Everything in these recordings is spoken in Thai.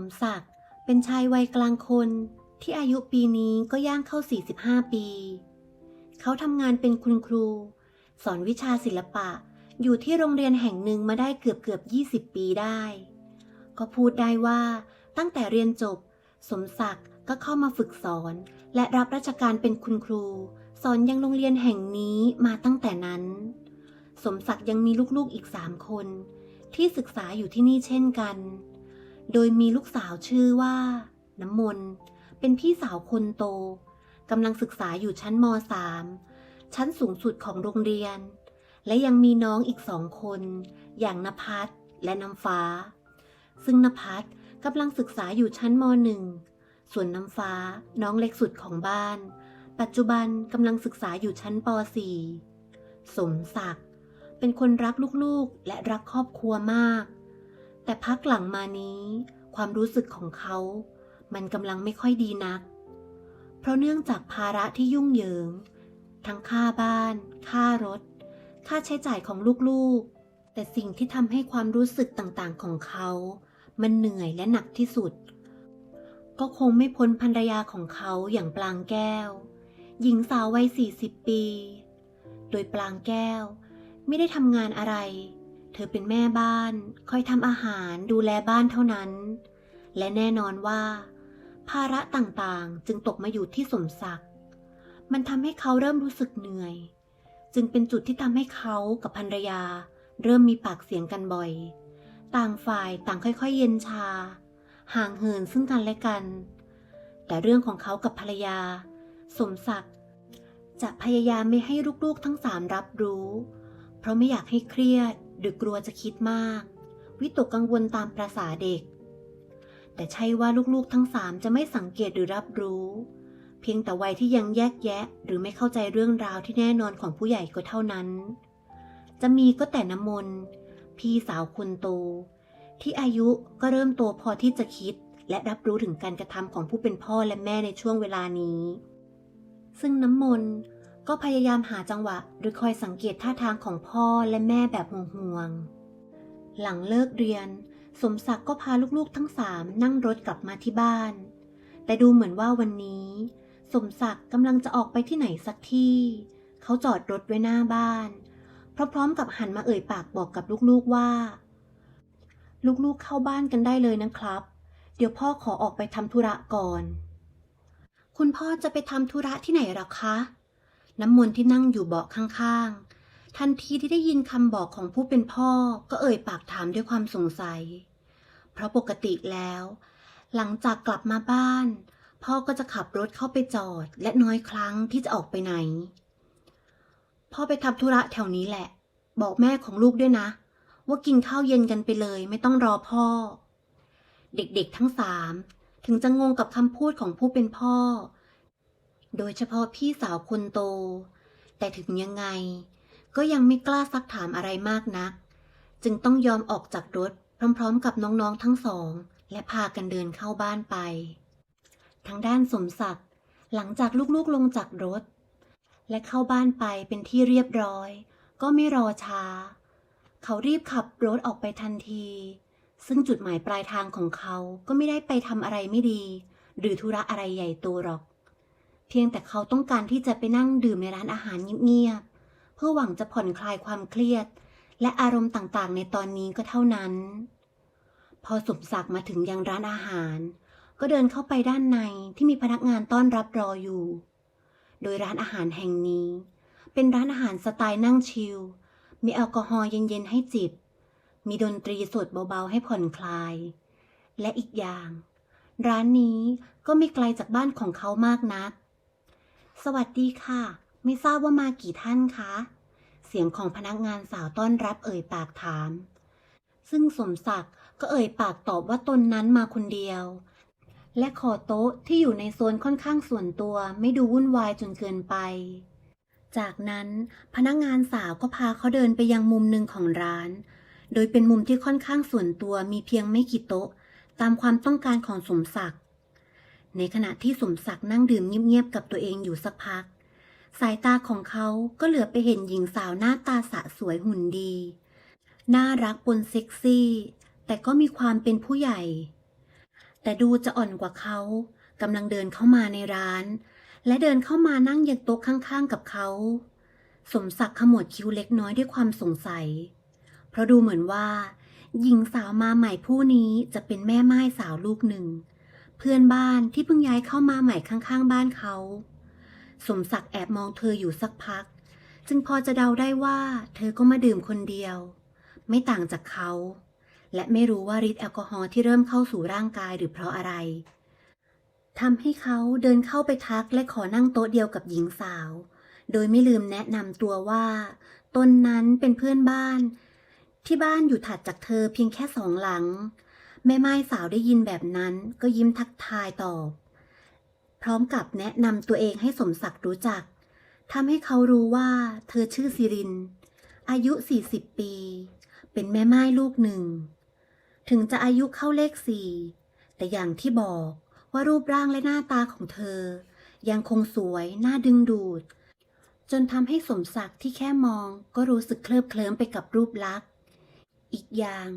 มศักดิ์เป็นชายวัยกลางคนที่อายุปีนี้ก็ย่างเข้า 45 ปี เขาทำงานเป็นคุณครู สอนวิชาศิลปะอยู่ที่โรงเรียนแห่งหนึ่งมาได้เกือบเกือบ 20 ปีได้ ก็พูดได้ว่าตั้งแต่เรียนจบ สมศักดิ์ก็เข้ามาฝึกสอน และรับราชการเป็นคุณครู สอนยังโรงเรียนแห่งนี้มาตั้งแต่นั้น สมศักดิ์ยังมีลูกๆอีกสามคน ที่ศึกษาอยู่ที่นี่เช่นกัน โดยมีลูกสาวชื่อว่า น้ำมนต์เป็นพี่สาวคนโตกำลังศึกษาอยู่ชั้นม .3 ชั้นสูงสุดของโรงเรียน และยังมีน้องอีกสองคน อย่างนภัสและน้ำฟ้า ซึ่งนภัสกำลังศึกษาอยู่ชั้นม .1 ส่วนน้ำฟ้าน้องเล็กสุดของบ้าน ปัจจุบันกำลังศึกษาอยู่ชั้นป .4 สมศักดิ์เป็นคนรักลูกๆและรักครอบครัวมาก แต่พักหลังมานี้ ความรู้สึกของเขา มันกำลังไม่ค่อยดีนัก เพราะเนื่องจากภาระที่ยุ่งเหยิง ทั้งค่าบ้าน ค่ารถ ค่าใช้จ่ายของลูกๆ แต่สิ่งที่ทำให้ความรู้สึกต่างๆของเขา มันเหนื่อยและหนักที่สุด ก็คงไม่พ้นภรรยาของเขาอย่างปลางแก้ว หญิงสาววัย40 ปี โดยปลางแก้ว ไม่ได้ทำงานอะไร เธอเป็นแม่บ้าน คอยทำอาหารดูแลบ้านเท่านั้น และแน่นอนว่า ภาระต่างๆจึงตกมาอยู่ที่สมศักดิ์ มันทำให้เขาเริ่มรู้สึกเหนื่อย จึงเป็นจุดที่ทำให้เขากับภรรยา เริ่มมีปากเสียงกันบ่อย ต่างฝ่ายต่างค่อยๆ เย็นชา ห่างเหินซึ่งกันและกัน แต่เรื่องของเขากับภรรยา สมศักดิ์จะพยายามไม่ให้ลูกๆทั้งสามรับรู้ เพราะไม่อยากให้เครียด หรือกลัวจะคิดมาก วิตกกังวลตามประษาเด็ก แต่ใช่ว่าลูกๆทั้งสามจะไม่สังเกตหรือรับรู้ เพียงแต่วัยที่ยังแยกแยะ หรือไม่เข้าใจเรื่องราวที่แน่นอนของผู้ใหญ่ก็เท่านั้น จะมีก็แต่น้ำมนต์พี่สาวคนโต ที่อายุก็เริ่มโตพอที่จะคิด และรับรู้ถึงการกระทำของผู้เป็นพ่อและแม่ในช่วงเวลานี้ ซึ่งน้ำมนต์ ก็พยายามหาจังหวะหรือคอยสังเกตท่าทางของพ่อและแม่แบบห่วงๆ หลังเลิกเรียน สมศักดิ์ก็พาลูกๆทั้งสามนั่งรถกลับมาที่บ้าน แต่ดูเหมือนว่าวันนี้ สมศักดิ์กำลังจะออกไปที่ไหนสักที่ เขาจอดรถไว้หน้าบ้าน พร้อมๆกับหันมาเอ่ยปากบอกกับลูกๆว่า ลูกๆเข้าบ้านกันได้เลยนะครับ เดี๋ยวพ่อขอออกไปทำธุระก่อน คุณพ่อจะไปทำธุระที่ไหนหรอคะ น้ำมนต์ที่นั่งอยู่เบาะข้างๆ ทันทีที่ได้ยินคำบอกของผู้เป็นพ่อก็เอ่ยปากถามด้วยความสงสัย เพราะปกติแล้ว หลังจากกลับมาบ้าน พ่อก็จะขับรถเข้าไปจอด และน้อยครั้งที่จะออกไปไหน พ่อไปทำธุระแถวนี้แหละ บอกแม่ของลูกด้วยนะ ว่ากินข้าวเย็นกันไปเลย ไม่ต้องรอพ่อ เด็กๆทั้งสามถึงจะงงกับคำพูดของผู้เป็นพ่อ โดยเฉพาะพี่สาวคนโต แต่ถึงยังไง ก็ยังไม่กล้าซักถามอะไรมากนัก จึงต้องยอมออกจากรถพร้อมๆ กับน้องๆทั้งสอง และพากันเดินเข้าบ้านไป ทางด้านสมศักดิ์หลังจากลูกๆลงจากรถ และเข้าบ้านไปเป็นที่เรียบร้อย ก็ไม่รอช้า เขารีบขับรถออกไปทันที ซึ่งจุดหมายปลายทางของเขาก็ไม่ได้ไปทำอะไรไม่ดี หรือธุระอะไรใหญ่โตหรอก พียงแต่เขาต้องการที่จะไปนั่งดื่มในร้านอาหารเงียบๆเพื่อหวังจะผ่อนคลายความเครียด และอารมณ์ต่างๆ ในตอนนี้ก็เท่านั้น พอสมศักดิ์มาถึงยังร้านอาหาร ก็เดินเข้าไปด้านในที่มีพนักงานต้อนรับรออยู่ โดยร้านอาหารแห่งนี้ เป็นร้านอาหารสไตล์นั่งชิล มีแอลกอฮอล์เย็นๆให้จิบ มีดนตรีสดเบาๆให้ผ่อนคลาย และอีกอย่าง ร้านนี้ก็ไม่ไกลจากบ้านของเขามากนัก สวัสดีค่ะ ไม่ทราบว่ามากี่ท่านคะ เสียงของพนักงานสาวต้อนรับเอ่ยปากถาม ซึ่งสมศักดิ์ก็เอ่ยปากตอบว่าตนนั้นมาคนเดียว และขอโต๊ะที่อยู่ในโซนค่อนข้างส่วนตัวไม่ดูวุ่นวายจนเกินไป จากนั้นพนักงานสาวก็พาเขาเดินไปยังมุมหนึ่งของร้าน โดยเป็นมุมที่ค่อนข้างส่วนตัวมีเพียงไม่กี่โต๊ะ ตามความต้องการของสมศักดิ์ ในขณะที่สมศักดิ์นั่งดื่มเงียบๆกับตัวเองอยู่สักพัก สายตาของเขาก็เหลือไปเห็นหญิงสาวหน้าตาสะสวยหุ่นดี น่ารักปนเซ็กซี่ แต่ก็มีความเป็นผู้ใหญ่ แต่ดูจะอ่อนกว่าเขากำลังเดินเข้ามาในร้าน และเดินเข้ามานั่งยังโต๊ะข้างๆกับเขา สมศักดิ์ขมวดคิ้วเล็กน้อยด้วยความสงสัย เพราะดูเหมือนว่า หญิงสาวมาใหม่ผู้นี้จะเป็นแม่ไม้สาวลูกหนึ่ง พื่อนบ้านที่เพิ่งย้ายเข้ามาใหม่ข้างๆ บ้านเขา สมศักดิ์แอบมองเธออยู่สักพัก จึงพอจะเดาได้ว่า เธอก็มาดื่มคนเดียว ไม่ต่างจากเขา และไม่รู้ว่าฤทธิ์แอลกอฮอล์ที่เริ่มเข้าสู่ร่างกายหรือเพราะอะไรทำให้เขาเดินเข้าไปทักและขอนั่งโต๊ะเดียวกับหญิงสาว โดยไม่ลืมแนะนำตัวว่า ตนนั้นเป็นเพื่อนบ้าน ที่บ้านอยู่ถัดจากเธอเพียงแค่สองหลัง แม่ไม้สาวได้ยินแบบนั้นก็ยิ้มทักทายตอบ พร้อมกับแนะนำตัวเองให้สมศักดิ์รู้จักทำให้เขารู้ว่าเธอชื่อซิริน อายุ 40 ปี เป็นแม่ไม้ลูกหนึ่ง ถึงจะอายุเข้าเลขสี่แต่อย่างที่บอกว่ารูปร่างและหน้าตาของเธอ ยังคงสวยน่าดึงดูด จนทำให้สมศักดิ์ที่แค่มองก็รู้สึกเคลิบเคลิ้มไปกับรูปลักษณ์ อีกอย่าง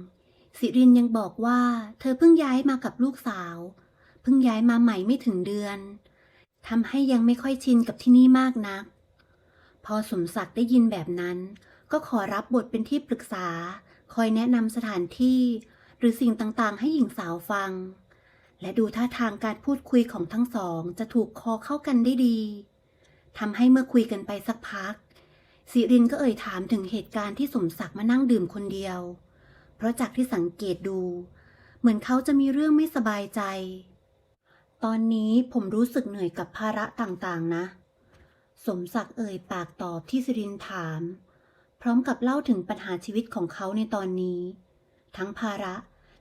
สิรินยังบอกว่า เธอเพิ่งย้ายมากับลูกสาว เพิ่งย้ายมาใหม่ไม่ถึงเดือนทำให้ยังไม่ค่อยชินกับที่นี่มากนัก พอสมศักดิ์ได้ยินแบบนั้น ก็ขอรับบทเป็นที่ปรึกษา คอยแนะนำสถานที่ หรือสิ่งต่างๆ ให้หญิงสาวฟัง และดูท่าทางการพูดคุยของทั้งสองจะถูกคอเข้ากันได้ดีทำให้เมื่อคุยกันไปสักพักสิรินก็เอ่ยถามถึงเหตุการณ์ที่สมศักดิ์มานั่งดื่มคนเดียว เพราะจากที่สังเกตดู เหมือนเขาจะมีเรื่องไม่สบายใจ ตอนนี้ผมรู้สึกเหนื่อยกับภาระต่างๆนะ สมศักดิ์เอ่ยปากตอบที่สิรินถาม พร้อมกับเล่าถึงปัญหาชีวิตของเขาในตอนนี้ ทั้งภาระ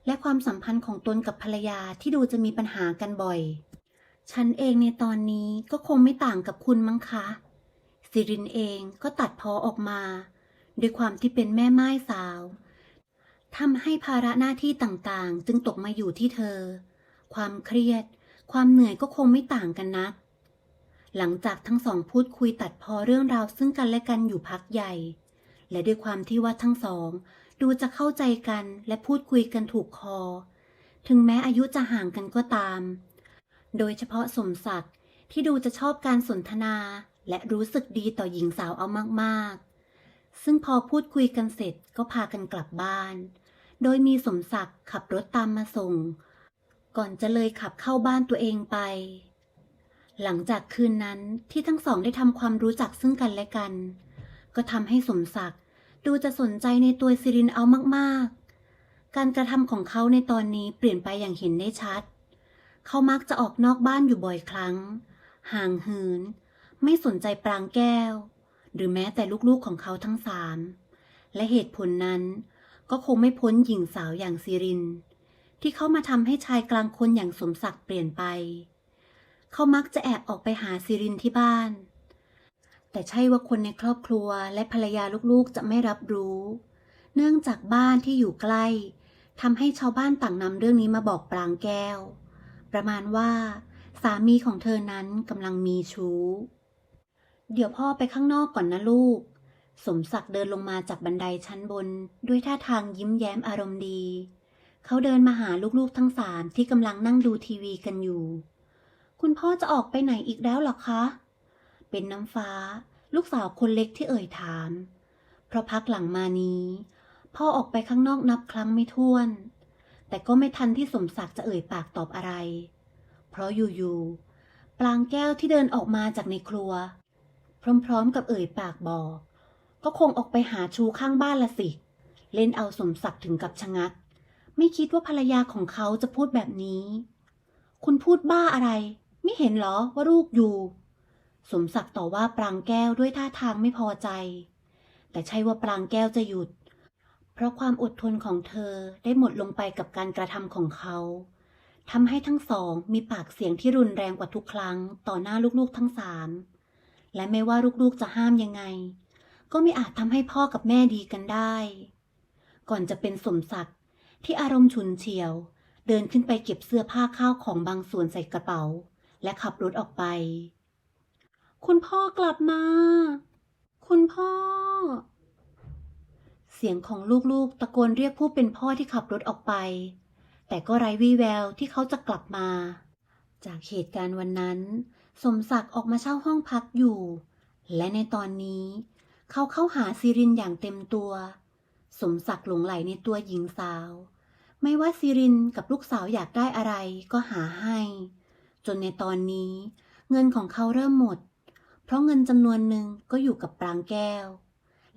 และความสัมพันธ์ของตนกับภรรยาที่ดูจะมีปัญหากันบ่อย ฉันเองในตอนนี้ก็คงไม่ต่างกับคุณมั้งคะสิรินเองก็ตัดพอออกมา ด้วยความที่เป็นแม่ไม้สาว ทำให้ภาระหน้าที่ต่างๆ จึงตกมาอยู่ที่เธอ ความเครียด ความเหนื่อยก็คงไม่ต่างกันนัก หลังจากทั้งสองพูดคุยตัดพอเรื่องราวซึ่งกันและกันอยู่พักใหญ่ และด้วยความที่ว่าทั้งสอง ดูจะเข้าใจกันและพูดคุยกันถูกคอ ถึงแม้อายุจะห่างกันก็ตาม โดยเฉพาะสมศักดิ์ที่ดูจะชอบการสนทนา และรู้สึกดีต่อหญิงสาวเอามากๆซึ่งพอพูดคุยกันเสร็จก็พากันกลับบ้าน โดยมีสมศักดิ์ขับรถตามมาส่ง ก่อนจะเลยขับเข้าบ้านตัวเองไป หลังจากคืนนั้นที่ทั้งสองได้ทำความรู้จักซึ่งกันและกัน ก็ทำให้สมศักดิ์ดูจะสนใจในตัวซิรินเอามากๆ การกระทำของเขาในตอนนี้เปลี่ยนไปอย่างเห็นได้ชัด เขามักจะออกนอกบ้านอยู่บ่อยครั้ง ห่างเหิน ไม่สนใจปรางแก้ว หรือแม้แต่ลูกๆของเขาทั้งสาม และเหตุผลนั้น ก็คงไม่พ้นหญิงสาวอย่างซิริน ที่เข้ามาทำให้ชายกลางคนอย่างสมศักดิ์เปลี่ยนไป เขามักจะแอบออกไปหาซิรินที่บ้าน แต่ใช่ว่าคนในครอบครัวและภรรยาลูกๆจะไม่รับรู้ เนื่องจากบ้านที่อยู่ใกล้ทำให้ชาวบ้านต่างนำเรื่องนี้มาบอกปรางแก้ว ประมาณว่า สามีของเธอนั้นกำลังมีชู้ เดี๋ยวพ่อไปข้างนอกก่อนนะลูก สมศักดิ์เดินลงมาจากบันไดชั้นบน ด้วยท่าทางยิ้มแย้มอารมณ์ดี เขาเดินมาหาลูกๆทั้งสามที่กำลังนั่งดูทีวีกันอยู่ คุณพ่อจะออกไปไหนอีกแล้วหรอคะ เป็นน้ำฟ้า ลูกสาวคนเล็กที่เอ่ยถาม เพราะพักหลังมานี้ พ่อออกไปข้างนอกนับครั้งไม่ถ้วน แต่ก็ไม่ทันที่สมศักดิ์จะเอ่ยปากตอบอะไร เพราะอยู่ๆปลางแก้วที่เดินออกมาจากในครัว พร้อมๆกับเอ่ยปากบอก ก็คงออกไปหาชูข้างบ้านละสิ เล่นเอาสมศักดิ์ถึงกับชะงัก ไม่คิดว่าภรรยาของเขาจะพูดแบบนี้ คุณพูดบ้าอะไร ไม่เห็นเหรอว่าลูกอยู่ สมศักดิ์ต่อว่าปรางแก้วด้วยท่าทางไม่พอใจ แต่ใช่ว่าปรางแก้วจะหยุด เพราะความอดทนของเธอได้หมดลงไปกับการกระทำของเขาทำให้ทั้งสองมีปากเสียงที่รุนแรงกว่าทุกครั้ง ต่อหน้าลูกๆทั้งสาม และไม่ว่าลูกๆจะห้ามยังไง ก็ไม่อาจทำให้พ่อกับแม่ดีกันได้ ก่อนจะเป็นสมศักดิ์ที่อารมณ์ฉุนเฉียว เดินขึ้นไปเก็บเสื้อผ้าข้าวของบางส่วนใส่กระเป๋า และขับรถออกไป คุณพ่อกลับมา คุณพ่อ เสียงของลูกๆ ตะโกนเรียกผู้เป็นพ่อที่ขับรถออกไป แต่ก็ไร้วี่แววที่เขาจะกลับมา จากเหตุการณ์วันนั้น สมศักดิ์ออกมาเช่าห้องพักอยู่ และในตอนนี้ เขาเข้าหาซิรินอย่างเต็มตัว สมศักดิ์หลงไหลในตัวหญิงสาว ไม่ว่าซิรินกับลูกสาวอยากได้อะไรก็หาให้ จนในตอนนี้ เงินของเขาเริ่มหมด เพราะเงินจำนวนหนึ่งก็อยู่กับปรางแก้ว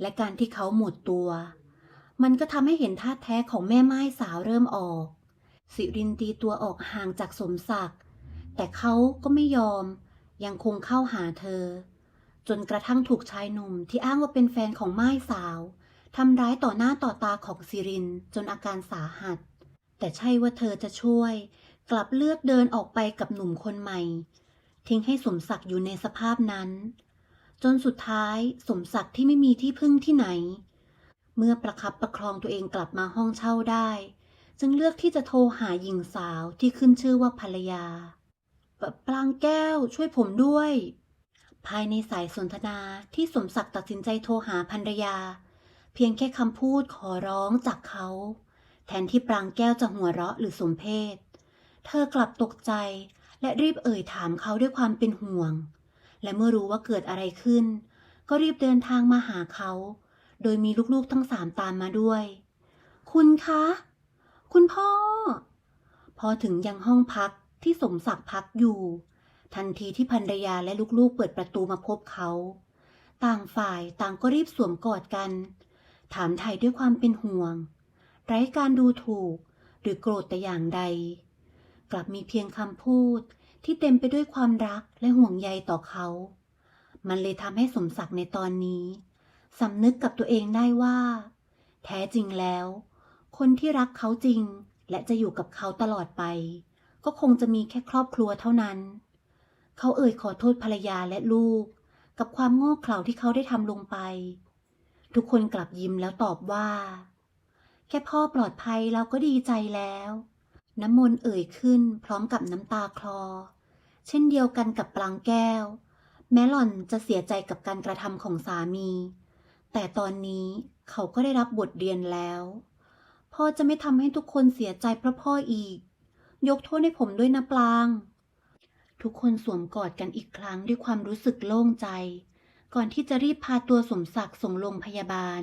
และการที่เขาหมดตัว มันก็ทำให้เห็นท่าแท้ของแม่ไม้สาวเริ่มออก สิรินตีตัวออกห่างจากสมศักดิ์แต่เขาก็ไม่ยอม ยังคงเข้าหาเธอ จนกระทั่งถูกชายหนุ่มที่อ้างว่าเป็นแฟนของไม้สาวทำร้ายต่อหน้าต่อตาของสิรินจนอาการสาหัส แต่ใช่ว่าเธอจะช่วย กลับเลือกเดินออกไปกับหนุ่มคนใหม่ ทิ้งให้สมศักดิ์อยู่ในสภาพนั้น จนสุดท้ายสมศักดิ์ที่ไม่มีที่พึ่งที่ไหน เมื่อประคับประครองตัวเองกลับมาห้องเช่าได้ จึงเลือกที่จะโทรหาหญิงสาวที่ขึ้นชื่อว่าภรรยาปปรางแก้วช่วยผมด้วย ภายในสายสนทนาที่สมศักดิ์ตัดสินใจโทรหาภรรยา เพียงแค่คำพูดขอร้องจากเขา แทนที่ปรางแก้วจะหัวเราะหรือสมเพศ เธอกลับตกใจและรีบเอ่ยถามเขาด้วยความเป็นห่วง และเมื่อรู้ว่าเกิดอะไรขึ้น ก็รีบเดินทางมาหาเขา โดยมีลูกๆทั้งสามตามมาด้วย คุณคะ คุณพ่อ พอถึงยังห้องพักที่สมศักดิ์พักอยู่ ทันทีที่ภรรยาและลูกๆเปิดประตูมาพบเขา ต่างฝ่ายต่างก็รีบสวมกอดกัน ถามไถ่ด้วยความเป็นห่วง ไร้การดูถูก หรือโกรธแต่อย่างใด กลับมีเพียงคำพูดที่เต็มไปด้วยความรักและห่วงใยต่อเขา มันเลยทำให้สมศักดิ์ในตอนนี้สำนึกกับตัวเองได้ว่า แท้จริงแล้ว คนที่รักเขาจริงและจะอยู่กับเขาตลอดไป ก็คงจะมีแค่ครอบครัวเท่านั้น เขาเอ่ยขอโทษภรรยาและลูก กับความโง่เขลาที่เขาได้ทำลงไป ทุกคนกลับยิ้มแล้วตอบว่า แค่พ่อปลอดภัยเราก็ดีใจแล้ว น้ำมนต์เอ่ยขึ้นพร้อมกับน้ำตาคลอ เช่นเดียวกันกับปลางแก้ว แม้หล่อนจะเสียใจกับการกระทำของสามี แต่ตอนนี้เขาก็ได้รับบทเรียนแล้ว พ่อจะไม่ทำให้ทุกคนเสียใจเพราะพ่ออีก ยกโทษให้ผมด้วยนะปลาง ทุกคนสวมกอดกันอีกครั้งด้วยความรู้สึกโล่งใจ ก่อนที่จะรีบพาตัวสมศักดิ์ส่งโรงพยาบาล